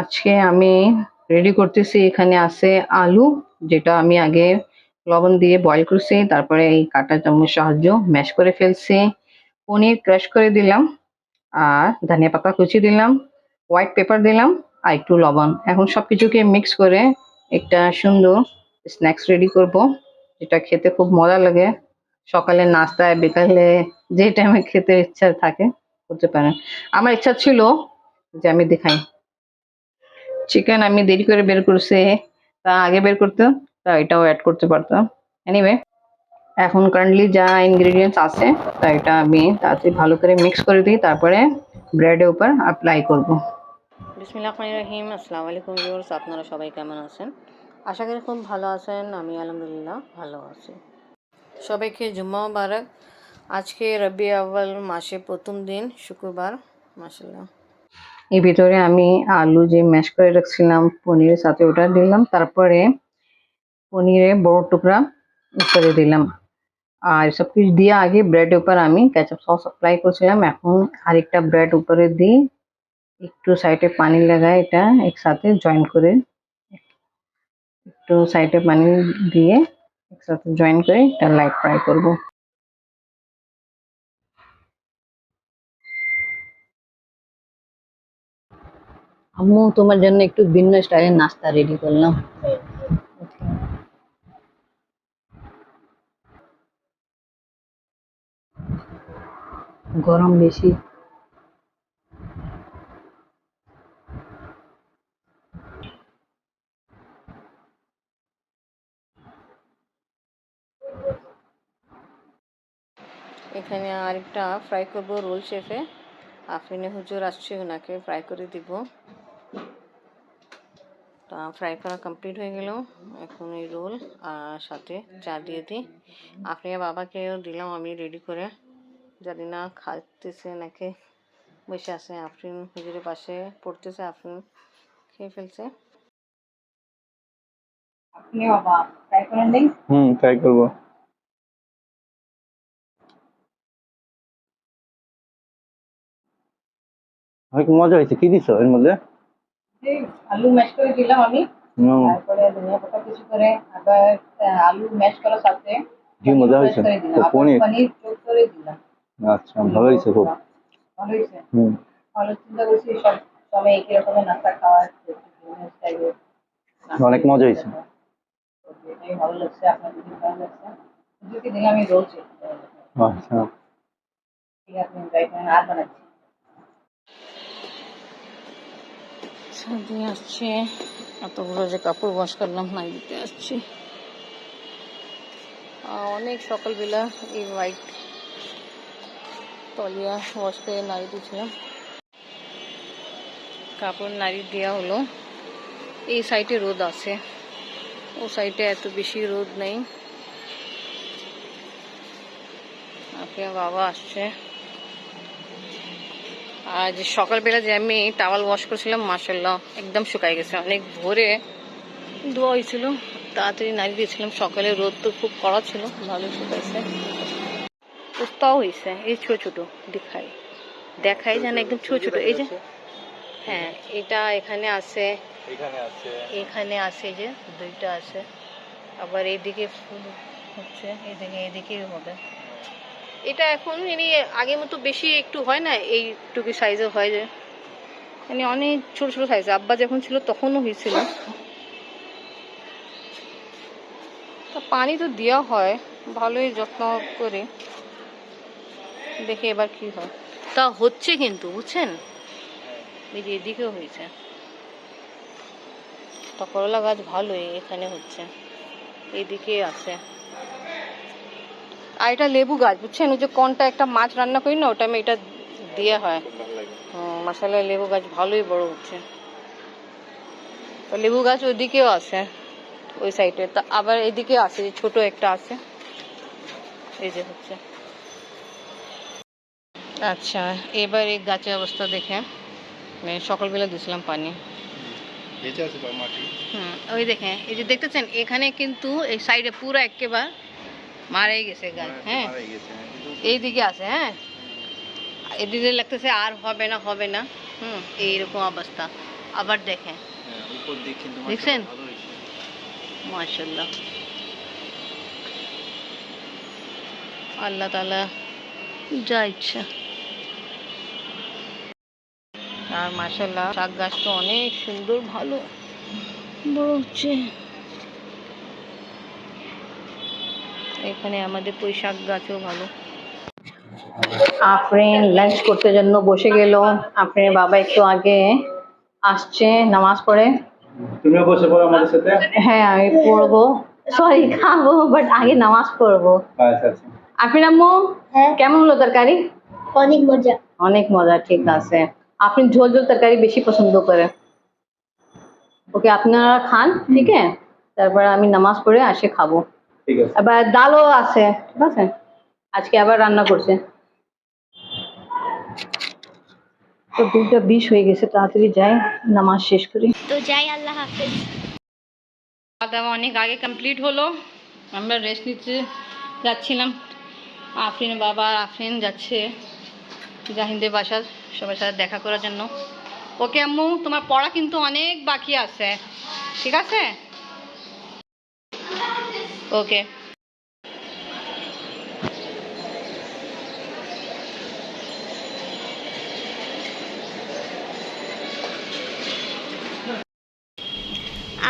আজকে আমি রেডি করতেছি, এখানে আছে আলু, যেটা আমি আগে লবণ দিয়ে বয়েল করছি, তারপরে এই কাঁটা চামচ সাহায্য ম্যাশ করে ফেলছি। পনির ক্রাশ করে দিলাম, আর ধনিয়া পাতা কুচি দিলাম হোয়াইট পেপার দিলাম, আর একটু লবণ। এখন সব কিছুকে মিক্স করে একটা সুন্দর স্ন্যাক্স রেডি করব, যেটা খেতে খুব মজা লাগে। সকালে নাস্তায়, বিকালে যে টাইমে খেতে ইচ্ছা থাকে, করতে পারেন। আমার ইচ্ছা ছিল যে আমি দেখাই। চিকেন আমি দেরি করে বের করছে। তা আগে বের করতো, তা এটাও অ্যাড করতে পারতাম এনিওয়ে এখন কারেন্টলি যা ইনগ্রেডিয়েন্টস আছে, তা এটা আমি তাড়াতাড়ি ভালো করে মিক্স করে দিই, তারপরে ব্রেডের উপর অ্যাপ্লাই করব। বিসমিল্লাহ রহিম আসসালামু আলাইকুম ভিউয়ার্স আপনারা সবাই কেমন আছেন? আশা করি খুব ভালো আছেন, আমি আলহামদুলিল্লাহ ভালো আছি। সবাইকে জুম্মা মুবারক। আজকে রবি আউ্বাল মাসে প্রথম দিন, শুক্রবার মাসাল্লাহ এর ভিতরে আমি আলু যে ম্যাশ করে রাখছিলাম, পনিরের সাথে ওটা দিলাম, তারপরে পনিরের বড় টুকরা উপরে দিলাম। আর সব কিছু দিয়ে আগে ব্রেড উপর আমি কেচাপ সস অ্যাপ্লাই করছিলাম, এখন আরেকটা ব্রেড উপরে দিই, একটু সাইডে পানি লাগাই এটা একসাথে জয়েন করে। একটু সাইডে পানি দিয়ে একসাথে জয়েন করে এটা লাইট ফ্রাই করব। আম্মু, তোমার জন্য একটু ভিন্ন স্টাইলের নাস্তা রেডি করলাম। গরম বেশি। এখানে আরেকটা ফ্রাই করব রোল শেফে। আফরিনে হুজুর আসছে ওনাকে ফ্রাই করে দিব। তা ফ্রাই করা কমপ্লিট হয়ে গেল। এখন এই রোল আর সাথে চা দিয়ে দিই। আফরিয়া বাবাকেও দিলাম আমি রেডি করে। জানি না খাইতেছে নাকি বসে আছে। আফরিন হুজুরের পাশে পড়তেছে আফরিন খেয়ে ফেলছে। আপনি বাবা ট্রাই করেন নেই হুম ট্রাই করব। অনেক মজা হয়েছে। কি দিছো এর মধ্যে? আলু ম্যাশ করে দিলাম আমি। তারপরে ধনিয়া পাতা কিছু করে আবার আলু ম্যাশ করার সাথে কি মজা হয়েছে? পনির? পনির যোগ করে দিলাম। আচ্ছা ভালো হয়েছে খুব। ভালো হয়েছে। হুম। ভালো চিন্তা করছি সব সময় একই রকমের নাস্তা স্টাইলের অনেক মজা হয়েছে। ভালো লাগছে আপনার যদি ভালো লাগছে। দুটি দিন আমি চেক আচ্ছা। ঠিক আছে আর বানাচ্ছি। সাথে আসছে এতগুলো যে কাপড় ওয়াশ করলাম, নাই দিতে আসছি। অনেক সকালবেলা এই হোয়াইট তলিয়া ওয়াশ করে নাড়ি দিয়েছিলাম। কাপড় নাড়ি দেওয়া হলো। এই সাইডে রোদ আছে। ও সাইডে এত বেশি রোদ নেই। আপনার বাবা আসছে। আজ সকালবেলা যে আমি টাওয়াল ওয়াশ করছিলাম মাসাল্লাহ একদম শুকাই গেছে। অনেক ভোরে ধোয়া হয়েছিল তাড়াতাড়ি নাড়ি দিয়েছিলাম। সকালে রোদ তো খুব কড়া ছিল ভালো শুকাইছে। উস্তাও হয়েছে এই ছোট ছোট দেখাই। দেখাই যেন একদম ছোট ছোট এই যে হ্যাঁ এটা এখানে আছে। এখানে আছে। এখানে আছে যে দুইটা আছে। আবার এইদিকে ফুল হচ্ছে এইদিকে এইদিকে হবে। এটা এখন এনে আগের মতো বেশি একটু হয় না, এইটুকু সাইজে হয় যে। মানে অনেক ছোট ছোট সাইজ আব্বা যখন ছিল তখনও হয়েছিল। তা পানি তো দেওয়া হয়, ভালোই যত্ন করে। দেখে এবার কি হয়। তা হচ্ছে কিন্তু, বুঝছেন? এই যে এদিকেও হয়েছে। তা করলা গাছ ভালোই, এখানে হচ্ছে। এইদিকে আছে। আর এটা লেবু গাছ বুঝছেন? ওই যে কোনটা একটা মাছ রান্না করি না ওটা আমি এটা দিয়ে হয়। মশালা লেবু গাছ ভালোই বড় হচ্ছে। লেবু গাছ ওইদিকেও আছে ওই সাইডে। তা আবার এদিকে আছে যে ছোট একটা আছে। এই যে হচ্ছে। আচ্ছা এবার এই গাছের অবস্থা দেখে। মানে সকালবেলা দিয়েছিলাম পানি। বেঁচে আছে মাটি? হুম ওই দেখেন এই যে দেখতেছেন এখানে কিন্তু এই সাইডে পুরো একেবারে মারাই গেছে গাছ হ্যাঁ। এইদিকে আছে হ্যাঁ। এদিকে লাগতেছে আর হবে না হবে না। হুম এইরকম অবস্থা। আবার দেখেন। হ্যাঁ দেখছেন? মাশাল্লাহ আল্লাহ তালা যা ইচ্ছা। আর মাশাল্লাহ শাক গাছ তো অনেক সুন্দর ভালো। বড় হচ্ছে। এখানে আমাদের পুঁই শাক গাছও ভালো। আফরিন লাঞ্চ করতে জন্য বসে গেল। আফরিনের বাবা একটু আগে আসছে নামাজ পড়ে। তুমিও বসে পড়ো আমাদের সাথে? হ্যাঁ আমি পড়ব। সরি খাব বাট আগে নামাজ পড়ব। আচ্ছা আচ্ছা। আফরিন আম্মু হ্যাঁ। কেমন হলো তরকারি? অনেক মজা। অনেক মজা ঠিক আছে। আফরিন ঝোল ঝোল তরকারি বেশি পছন্দ করে। ওকে আপনারা খান ঠিক আছে? তারপর আমি নামাজ পড়ে আসে খাব। আবার ডালও আছে ঠিক আছে? আজকে আবার রান্না করছে। তো দুটা বিষ হয়ে গেছে তাড়াতাড়ি যাই নামাজ শেষ করি। তো যাই আল্লাহ হাফেজ। খাওয়া দাওয়া অনেক আগে কমপ্লিট হলো। আমরা রেস্ট নিতে যাচ্ছিলাম। আফরিন বাবা আফরিন যাচ্ছে জাহিনদের বাসার সবার সাথে দেখা করার জন্য। ওকে আম্মু তোমার পড়া কিন্তু অনেক বাকি আছে। ঠিক আছে? ওকে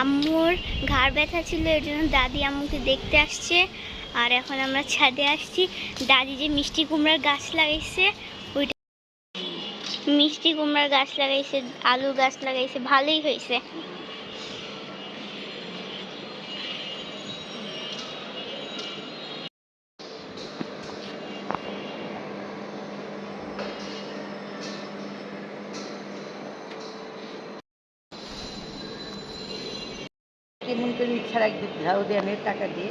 আম্মুর ঘাড় ব্যথা ছিল, এর জন্য দাদি আম্মুকে দেখতে আসছে। আর এখন আমরা ছাদে আসছি। দাদি যে মিষ্টি কুমড়ার গাছ লাগাইছে, ওইটা মিষ্টি কুমড়ার গাছ লাগাইছে আলু গাছ লাগাইছে, ভালোই হয়েছে। কেমন করে ইচ্ছা রাখবে ঝাউ দেনের টাকা দিয়ে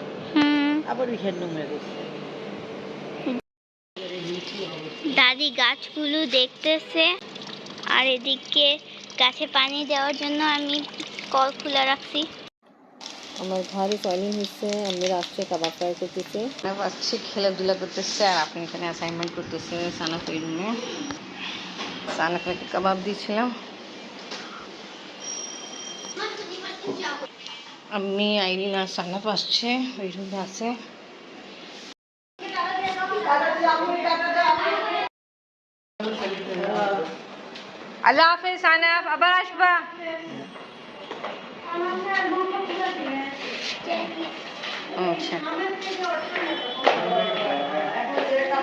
আবার ওইখানে নোংরা করছে। দাদি গাছগুলো দেখতেছে আর এদিকে গাছে পানি দেওয়ার জন্য আমি কল খোলা রাখছি। আমার ঘরে সয়লিং হচ্ছে আমি আসছে কাবাব ফ্রাই করতেছে। আসছে খেলাধুলা করতেছে আর আপনি এখানে অ্যাসাইনমেন্ট করতেছে সানাফ এই রুমে। সানাফকে কাবাব দিয়েছিলাম। আমি আইরিন আর সানাফ আসছে ওই রুমে আছে আল্লাহ হাফেজ সানাফ আবার আসবা আচ্ছা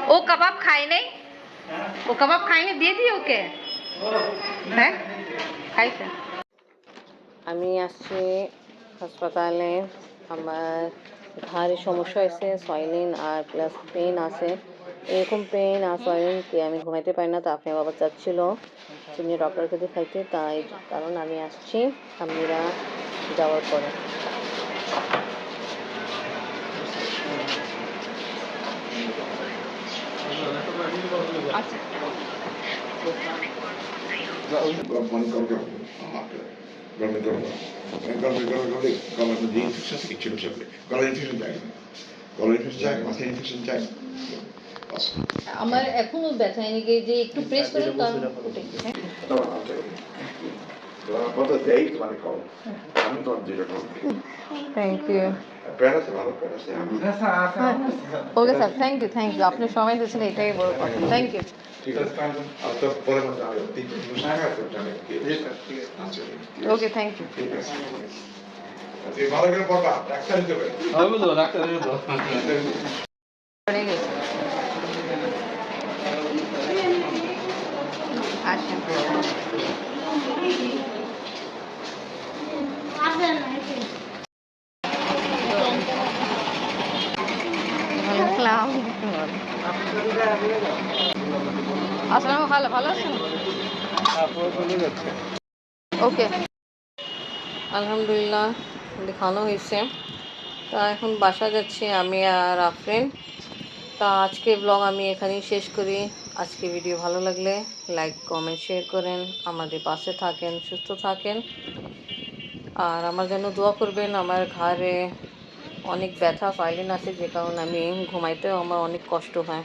ও কাবাব খায় নাই ও কাবাব খায়নি দিয়ে দিই ওকে হ্যাঁ খাইছে আমি আসছি হাসপাতালে আমার ঘাড়ে সমস্যা হয়েছে সয়েলিন আর প্লাস পেন আছে। এরকম পেন আর সয়েলিন কি আমি ঘুমাইতে পারি না তো আপনি বাবা চাচ্ছিল। তুমি ডক্টরকে দেখাইতে তাই কারণ আমি আসছি আমিরা যাওয়ার পরে। মানে গরমে গরম গরমে গরমে গরমে গলার মধ্যে ইনফেকশন আছে কিচ্ছু না গলা ইনফেকশন যায় না গলার ইনফেকশন যায় মাথায় ইনফেকশন যায় আমার এখনও ব্যথা এদিকে যে একটু প্রেস করে তার কত দেই তোমার কল আমি তো যেটা কম থ্যাংক ইউ প্যাড আছে আমি okay sir thank you thank you আপনি সময় দিয়েছেন এটাই বড় কথা। Thank you okay thank you ঠিক আছে। ভালো করে পড়বা ডাক্তার তো ডাক্তার হবে তো পড়ে গেছে আসেন আসসালাম আসসালাম ভালো আছেন? ওকে। আলহামদুলিল্লাহ দেখানো হয়েছে। তা এখন বাসা যাচ্ছি আমি আর আফরিন। তা আজকে ব্লগ আমি এখানেই শেষ করি। আজকে ভিডিও ভালো লাগলে লাইক কমেন্ট শেয়ার করেন। আমাদের পাশে থাকেন, সুস্থ থাকেন। আর আমার জন্য দোয়া করবেন, আমার ঘাড়ে অনেক ব্যথা ফাইলিন আছে, যে কারণে আমি ঘুমাইতেও আমার অনেক কষ্ট হয়।